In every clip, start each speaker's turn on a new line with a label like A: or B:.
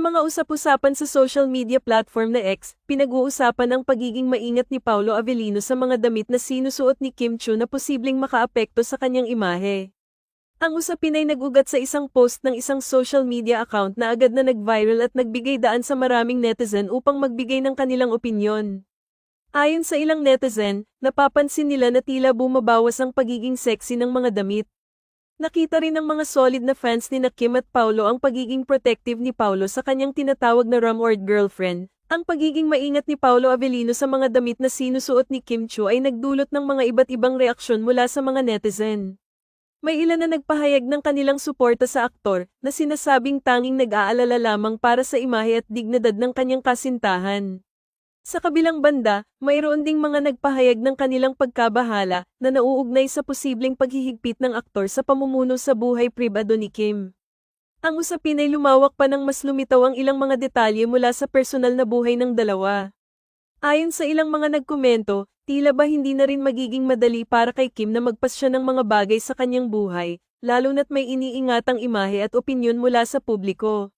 A: mga usap-usapan sa social media platform na X, pinag-uusapan ang pagiging maingat ni Paulo Avellino sa mga damit na sinusuot ni Kim Chu na posibleng makaapekto sa kanyang imahe. Ang usapin ay nagugat sa isang post ng isang social media account na agad na nag-viral at nagbigay daan sa maraming netizen upang magbigay ng kanilang opinyon. Ayon sa ilang netizen, napapansin nila na tila bumabawas ang pagiging sexy ng mga damit. Nakita rin ng mga solid na fans ni na Kim at Paulo ang pagiging protective ni Paulo sa kanyang tinatawag na rumored girlfriend. Ang pagiging maingat ni Paulo Avellino sa mga damit na sinusuot ni Kim Chu ay nagdulot ng mga iba't ibang reaksyon mula sa mga netizen. May ilan na nagpahayag ng kanilang suporta sa aktor na sinasabing tanging nag-aalala lamang para sa imahe at dignidad ng kanyang kasintahan. Sa kabilang banda, mayroon ding mga nagpahayag ng kanilang pagkabahala na nauugnay sa posibleng paghihigpit ng aktor sa pamumuno sa buhay pribado ni Kim. Ang usapin ay lumawak pa ng mas lumitaw ang ilang mga detalye mula sa personal na buhay ng dalawa. Ayon sa ilang mga nagkomento, tila ba hindi na rin magiging madali para kay Kim na magpasya ng mga bagay sa kanyang buhay, lalo na't may iniingatang imahe at opinyon mula sa publiko.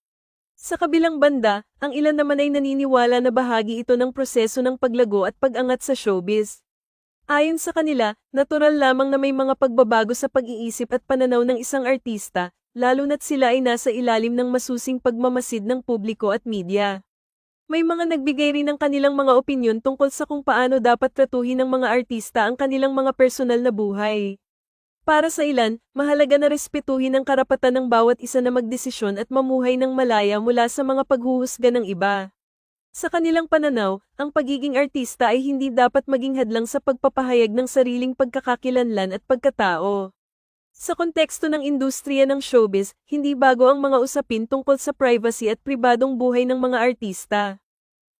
A: Sa kabilang banda, ang ilan naman ay naniniwala na bahagi ito ng proseso ng paglago at pag-angat sa showbiz. Ayon sa kanila, natural lamang na may mga pagbabago sa pag-iisip at pananaw ng isang artista, lalo na't sila ay nasa ilalim ng masusing pagmamasid ng publiko at media. May mga nagbigay rin ng kanilang mga opinyon tungkol sa kung paano dapat tratuhin ng mga artista ang kanilang mga personal na buhay. Para sa ilan, mahalaga na respetuhin ang karapatan ng bawat isa na magdesisyon at mamuhay ng malaya mula sa mga paghuhusga ng iba. Sa kanilang pananaw, ang pagiging artista ay hindi dapat maging hadlang sa pagpapahayag ng sariling pagkakakilanlan at pagkatao. Sa konteksto ng industriya ng showbiz, hindi bago ang mga usapin tungkol sa privacy at pribadong buhay ng mga artista.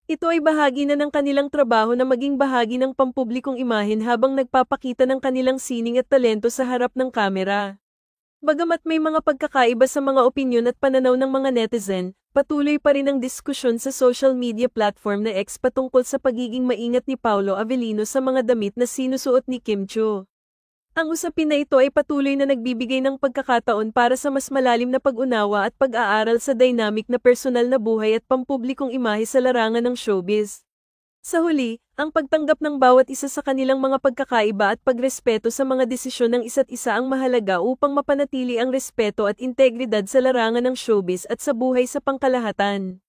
A: Ito ay bahagi na ng kanilang trabaho na maging bahagi ng pampublikong imahen habang nagpapakita ng kanilang sining at talento sa harap ng kamera. Bagamat may mga pagkakaiba sa mga opinyon at pananaw ng mga netizen, patuloy pa rin ang diskusyon sa social media platform na X patungkol sa pagiging maingat ni Paulo Avellino sa mga damit na sinusuot ni Kim Cho. Ang usapin na ito ay patuloy na nagbibigay ng pagkakataon para sa mas malalim na pag-unawa at pag-aaral sa dynamic na personal na buhay at pampublikong imahe sa larangan ng showbiz. Sa huli, ang pagtanggap ng bawat isa sa kanilang mga pagkakaiba at pagrespeto sa mga desisyon ng isa't isa ang mahalaga upang mapanatili ang respeto at integridad sa larangan ng showbiz at sa buhay sa pangkalahatan.